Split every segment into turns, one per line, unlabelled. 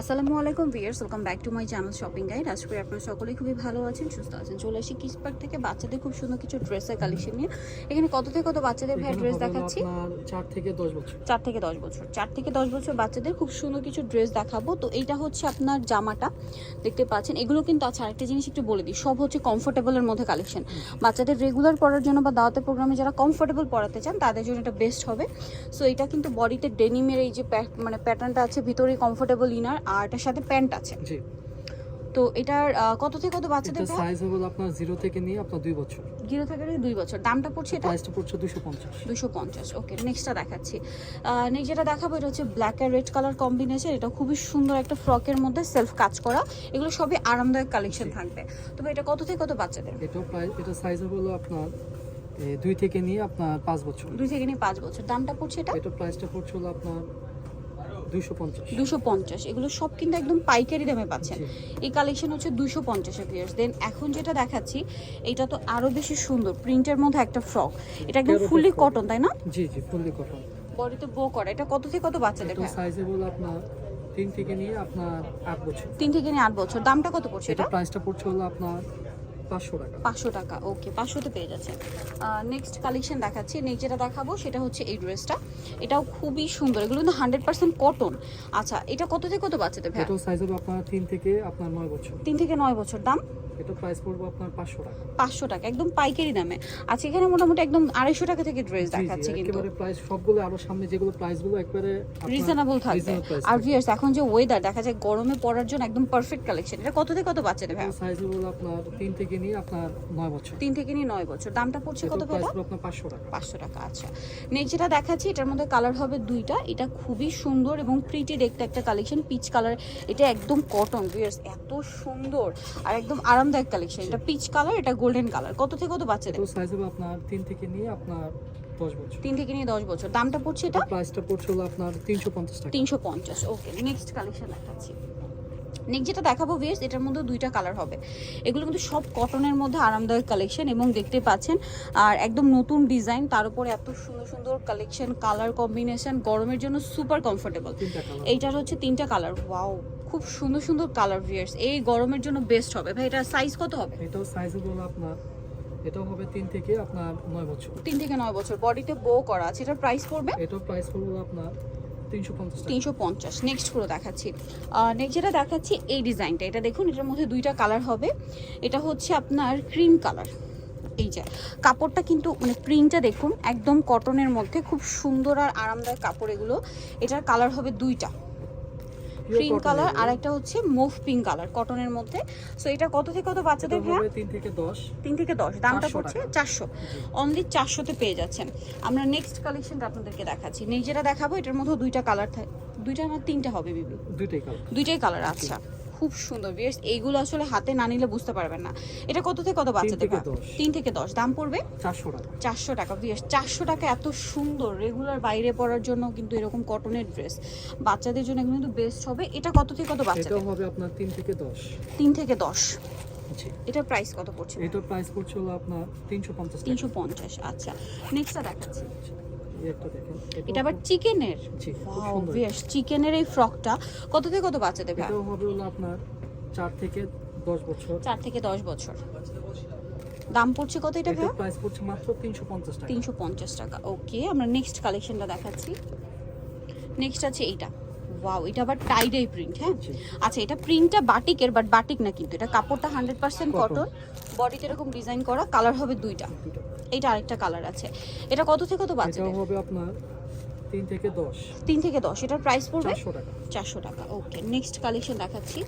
আসসালামু আলাইকুম viewers welcome back to my channel shopping guide. আশা করি আপনারা সকলেই খুবই ভালো আছেন সুস্থ আছেন। চলে আসি কিস পার্ক থেকে বাচ্চাদের খুব সুন্দর কিছু ড্রেসের কালেকশন নিয়ে। এখানে কত থেকে কত বাচ্চাদের ভাই ড্রেস দেখাচ্ছি?
চার থেকে দশ বছর।
চার থেকে দশ বছর। চার থেকে দশ বছর বাচ্চাদের খুব সুন্দর কিছু ড্রেস দেখাবো। তো এইটা হচ্ছে আপনার জামাটা দেখতে পাচ্ছেন। এগুলো কিন্তু আছে আরেকটা জিনিস একটু বলে দিই। সব হচ্ছে কমফোর্টেবলের মধ্যে কালেকশন বাচ্চাদের রেগুলার পড়ার জন্য বা দাওয়াতের প্রোগ্রামে যারা কমফোর্টেবল পড়াতে চান তাদের জন্য এটা বেস্ট হবে। সো এটা কিন্তু বডিতে ডেনিমের এই যে মানে প্যাটার্নটা আছে ভিতরে কমফোর্টেবল ইনার আর এটার সাথে প্যান্ট আছে।
জি।
তো এটার কত থেকে কত বাচ্চাদের
এটা সাইজ হবে আপনার জিরো থেকে নিয়ে আপনার দুই বছর।
জিরো থেকে দুই বছর। দামটা পড়ছে এটা?
প্রাইসটা পড়ছে দুশো পঞ্চাশ।
দুশো পঞ্চাশ। ওকে নেক্সটটা দেখাচ্ছি। নেক্সট যেটা দেখাবো এটা হচ্ছে ব্ল্যাক আর রেড কালার কম্বিনেশন এটা খুবই সুন্দর একটা ফ্রকের মধ্যে সেলফ কাজ করা। এগুলো সবই আরামদায়ক কালেকশন থাকবে। তবে এটা কত থেকে কত বাচ্চাদের?
এটাও প্রাইস এটা সাইজ হলো আপনার দুই থেকে নিয়ে আপনার পাঁচ বছর।
দুই থেকে নিয়ে পাঁচ বছর। দামটা পড়ছে এটা?
এটা প্রাইসটা পড়ছে হলো আপনার দুশো পঞ্চাশ।
এগুলো সব কিন্তু একদম পাইকারি দামে পাচ্ছেন। এই কালেকশন হচ্ছে দুশো পঞ্চাশে পিয়ার্স দেন এখন যেটা দেখাচ্ছি এটা তো আরও বেশি সুন্দর। প্রিন্টের মধ্যে একটা ফ্রক এটা একদম ফুললি কটন তাই না?
জি জি ফুললি কটন
বডিতে বো করা। এটা কত থেকে কত বাচ্চাদের
এটা
ভাই?
আপনার তিন থেকে নিয়ে আপনার আট বছর।
তিন থেকে নিয়ে আট বছর। দামটা কত পড়ছে
এটা
এটা?
প্রাইসটা পড়ছে হলো আপনার পাঁচশো টাকা।
পাঁচশো টাকা ওকে পাঁচশোতে পেয়ে যাচ্ছে নেক্সট কালেকশন দেখাচ্ছি। নেক্সট যেটা দেখাবো সেটা হচ্ছে এই ড্রেসটা এটাও খুবই সুন্দর এগুলো কিন্তু হান্ড্রেড পার্সেন্ট কটন আচ্ছা এটা কত থেকে কত বাচ্চাদের
এটাও সাইজ হবে আপনার তিন থেকে আপনার নয় বছর।
তিন থেকে নয় বছর দাম?
এটা প্রাইস পড়বে আপনার পাঁচশো টাকা।
একদম পাইকারি দামে। আচ্ছা এখানে মোটামুটি একদম আড়াইশো টাকা থেকে ড্রেস
জি, জি,
দেখাচ্ছে কিন্তু।
একেবারে প্রাইস সবগুলো আরও সামনে যেগুলো প্রাইসগুলো একবারে
রিজনেবল থাকবে। আর
থাকবে।
এখন যে ওয়েদার দেখা যায় গরমে পড়ার জন্য একদম পারফেক্ট কালেকশন এটা কত থেকে কত বাচ্চাদের ভাই?
সাইজ হলো আপনার তিন থেকে নিয়ে আপনার নয় বছর।
থেকে নিয়ে বছর। দামটা পড়ছে কত ভাই
আপনার পাঁচশো টাকা।
পাঁচশো টাকা আচ্ছা। নেক্সট যেটা দেখাচ্ছি এটার মধ্যে কালার হবে দুইটা। এটা খুবই সুন্দর এবং প্রিটি দেখতে একটা কালেকশন পিচ কালার এটা একদম কটন এত সুন্দর। আর একদম আরামদায়ক কালেকশন এটা পিচ কালার এটা গোল্ডেন কালার কত থেকে কত বাচ্চাদের?
সাইজ হবে আপনার তিন থেকে নিয়ে আপনার দশ বছর।
তিন থেকে নিয়ে দশ বছর। দামটা পড়ছে এটা?
প্রাইসটা পড়ছে হলো আপনার তিনশো পঞ্চাশ টাকা।
তিনশো পঞ্চাশ ওকে নেক্সট কালেকশন দেখাচ্ছি। নেক্সট যেটা দেখাবো ভিয়ার্স এটার মধ্যে দুইটা কালার হবে। এগুলো কিন্তু সব কটনের মধ্যে আরামদায়ক কালেকশন এবং দেখতে পাচ্ছেন। আর একদম নতুন ডিজাইন তার উপরে এত সুন্দর সুন্দর কালেকশন কালার কম্বিনেশন গরমের জন্য সুপার কমফোর্টেবল এইটার হচ্ছে তিনটা কালার ওয়াও খুব সুন্দর সুন্দর কালার ভিয়ার্স এই গরমের জন্য বেস্ট হবে। ভাই এটার সাইজ কত হবে?
এটাও সাইজ হলো আপনার এটাও হবে তিন থেকে আপনার নয় বছর।
তিন থেকে নয় বছর। বডিতে বো করা আছে। এটার প্রাইস পড়বে?
এটাও প্রাইস পড়বে আপনার তিনশো পঞ্চাশ টাকা।
তিনশো পঞ্চাশ। নেক্সট করে দেখাচ্ছি। নেক্সট যেটা দেখাচ্ছি এই ডিজাইনটা এটা দেখুন এটার মধ্যে দুইটা কালার হবে। এটা হচ্ছে আপনার ক্রিম কালার এই যে কাপড়টা কিন্তু মানে প্রিন্টটা দেখুন একদম কটনের মধ্যে। খুব সুন্দর আর আরামদায়ক কাপড় এগুলো। এটার কালার হবে দুইটা। ক্রিম কালার আর একটা হচ্ছে মুভ পিঙ্ক কালার কটনের মধ্যে। সো এটা কত থেকে কত বাচ্চাদের
হ্যাঁ তিন থেকে দশ।
তিন থেকে দশ। দামটা পড়ছে চারশো। অনলি চারশোতে পেয়ে যাচ্ছেন। আমরা নেক্সট কালেকশনটা আপনাদেরকে দেখাচ্ছি। নেক্সট যেটা দেখাবো এটার মধ্যে দুইটা কালার থাকে দুইটা আমার তিনটা হবে বিবি
দুইটাই কালার
দুইটাই কালার আচ্ছা। খুব সুন্দর বিয়ার্স এইগুলো আসলে হাতে না নিলে বুঝতে পারবেন না। এটা কত থেকে কত বাচ্চাদের
থেকে
ভাই?
10
তিন থেকে দশ। দাম পড়বে?
চারশো টাকা।
চারশো টাকা বিয়ার্স চারশো টাকা এত সুন্দর রেগুলার বাইরে পড়ার জন্য কিন্তু এরকম কটনের ড্রেস বাচ্চাদের জন্য কিন্তু বেস্ট হবে। এটা কত থেকে কত
এটাও
বাচ্চাদের
হবে আপনার তিন থেকে দশ।
তিন থেকে দশ।
জি।
এটার প্রাইস কত পড়ছে?
এটার প্রাইস পড়ছে হলো আপনার তিনশো পঞ্চাশ
তিনশো পঞ্চাশ আচ্ছা। নেক্সটটা দেখাচ্ছি। এটা আবার চিকেনের? বেশ চিকেনের এই ফ্রকটা। কত থেকে কত বাচ্চাদের ভাই?
এটাও হবে হলো আপনার চার থেকে দশ বছর।
চার থেকে দশ বছর। দাম পড়ছে কত এটা ভাই?
প্রাইস পড়ছে মাত্র তিনশো পঞ্চাশ টাকা।
তিনশো পঞ্চাশ টাকা। ওকে আমরা নেক্সট কালেকশনটা দেখাচ্ছি। নেক্সট আছে এইটা। ওয়াও এটা আবার টাইডাই প্রিন্ট হ্যাঁ? আচ্ছা এটা প্রিন্টটা বাটিকের বাট বাটিক না কিন্তু। এটা কাপড়টা হান্ড্রেড পার্সেন্ট। কটন বডিতে এরকম ডিজাইন করা কালার হবে দুইটা। এইটা আরেকটা কালার আছে। এটা কত থেকে কত বাচ্চাদের?
হবে আপনার তিন থেকে দশ।
তিন থেকে দশ। এটার প্রাইস পড়বে?
চারশো টাকা।
চারশো টাকা। ওকে নেক্সট কালেকশন দেখাচ্ছি।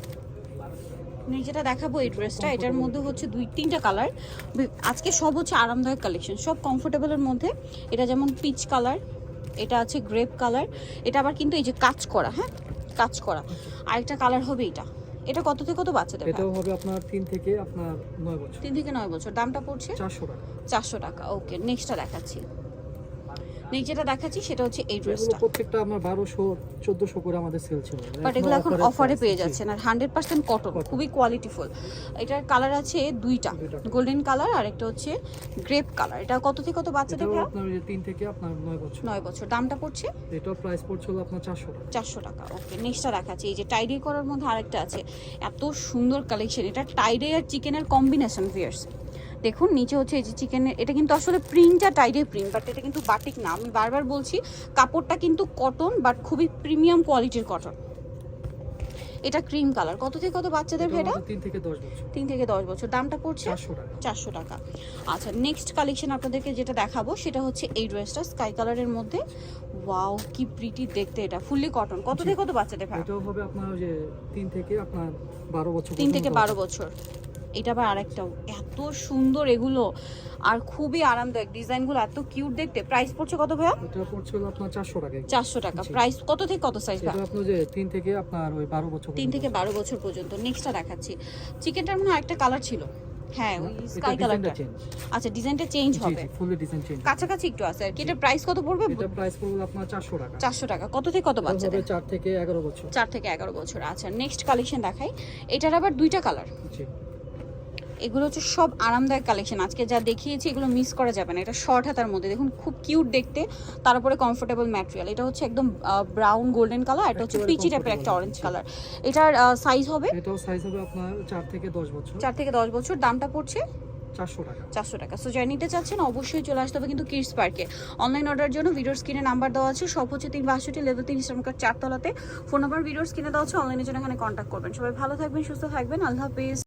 যেটা দেখাবো এই ড্রেসটা এটার মধ্যে হচ্ছে দুই তিনটা কালার আজকে সব হচ্ছে আরামদায়ক কালেকশন সব কমফোর্টেবলের মধ্যে। এটা যেমন পিচ কালার এটা আছে গ্রেপ কালার এটা আবার কিন্তু এই যে কাজ করা হ্যাঁ? কাজ করা। আরেকটা কালার হবে এটা এটা কত থেকে কত বাচ্চাদের?
এটাও হবে আপনার 3 থেকে আপনার 9 বছর।
3 থেকে 9 বছর। দামটা পড়ছে?
চারশো টাকা।
চারশো টাকা। ওকে নেক্সটটা দেখাচ্ছি। নেক্সট যেটা দেখাচ্ছি সেটা হচ্ছে এই ড্রেসটা।
প্রত্যেকটা আপনার বারোশো চোদ্দশো করে আমাদের সেল ছিল।
বাট এগুলো এখন অফারে পেয়ে। যাচ্ছেন। আর হান্ড্রেড পার্সেন্ট কটন খুবই কোয়ালিটিফুল এটার কালার আছে দুইটা। গোল্ডেন কালার আর একটা হচ্ছে গ্রেপ কালার এটা কত থেকে কত বাচ্চাদের
এটাও আপনার ওই যে তিন থেকে আপনার নয় বছর।
নয় বছর। দামটা পড়ছে?
এটাও প্রাইস পড়ছিল আপনার চারশো টাকা।
চারশো টাকা। ওকে নেক্সটটা দেখাচ্ছি। এই যে টাইডে করার মধ্যে আরেকটা আছে। এত সুন্দর কালেকশন এটা টাইডে আর চিকেনের কম্বিনেশন ভিয়ার্স দেখুন নিচে হচ্ছে এই যে চিকেনের এটা কিন্তু আসলে প্রিন্টটা টাইডে প্রিন্ট বাট এটা কিন্তু বাটিক না। আমি বারবার বলছি কাপড়টা কিন্তু কটন বাট খুবই প্রিমিয়াম কোয়ালিটির কটন এটা ক্রিম কালার কত থেকে কত বাচ্চাদের
এটা আমাদের তিন থেকে দশ বছর।
তিন থেকে দশ বছর। দামটা পড়ছে?
চারশো টাকা।
আচ্ছা নেক্সট কালেকশন আপনাদেরকে যেটা দেখাবো সেটা হচ্ছে এই ড্রেসটা স্কাই কালারের মধ্যে। ওয়াও কি প্রিটি দেখতে এটা। ফুললি কটন কত থেকে কত বাচ্চাদের ভাই?
এটাও হবে আপনার যে তিন থেকে আপনার বারো বছর
তিন থেকে বারো বছর। এটা আবার আরেকটাও এত সুন্দর এগুলো। আর খুবই আরামদায়ক ডিজাইনগুলো এত কিউট দেখতে। প্রাইস পড়ছে কত ভাইয়া?
এটা পড়ছিল আপনার চারশো টাকা
চারশো টাকা। প্রাইস কত থেকে কত সাইজ
এটা
ভাই
আপনার যে তিন থেকে আপনার ওই বারো বছর
তিন
পর্যন্ত।
থেকে বারো বছর পর্যন্ত। নেক্সটটা দেখাচ্ছি। চিকেনটার মনে একটা কালার ছিল। হ্যাঁ ওই স্কাই কালারটা
চেঞ্জ
আচ্ছা ডিজাইনটা চেঞ্জ হবে।
জি ফুললি ডিজাইন চেঞ্জ
কাছাকাছি একটু আছে আর কি। এটা প্রাইস কত পড়বে?
এটা প্রাইস পড়বে আপনার চারশো টাকা।
চারশো টাকা। কত থেকে কত
হবে
বাচ্চাদের?
চার থেকে এগারো বছর।
চার থেকে এগারো বছর। আচ্ছা নেক্সট কালেকশন দেখাই। এটার আবার দুইটা কালার
জি।
এগুলো হচ্ছে সব আরামদায়ক কালেকশন আজকে যা দেখিয়েছি এগুলো মিস করা যাবে না। এটা শর্ট হাতার মধ্যে। দেখুন খুব কিউট দেখতে। তারপরে কমফোর্টেবল ম্যাটেরিয়াল এটা হচ্ছে একদম ব্রাউন গোল্ডেন কালার এটা হচ্ছে পিচি টাইপের একটা অরেঞ্জ কালার এটার সাইজ হবে?
এটাও সাইজ হবে আপনার চার থেকে দশ বছর।
চার থেকে দশ বছর। দামটা পড়ছে?
চারশো টাকা।
চারশো টাকা। সো চাচ্ছেন অবশ্যই চলে আসতে হবে কিন্তু কিডস পার্কে অনলাইন অর্ডার জন্য ভিডিওর স্ক্রিনে নাম্বার দেওয়া আছে। সব হচ্ছে তিন বাষট্টি লেভেল তিন ইসলামকার চারতলাতে। ফোন নাম্বার ভিডিওর স্ক্রিনে দেওয়া আছে। অনলাইনের জন্য এখানে কন্ট্যাক্ট করবেন। সবাই ভালো থাকবেন সুস্থ থাকবেন। আল্লাহ হাফিজ।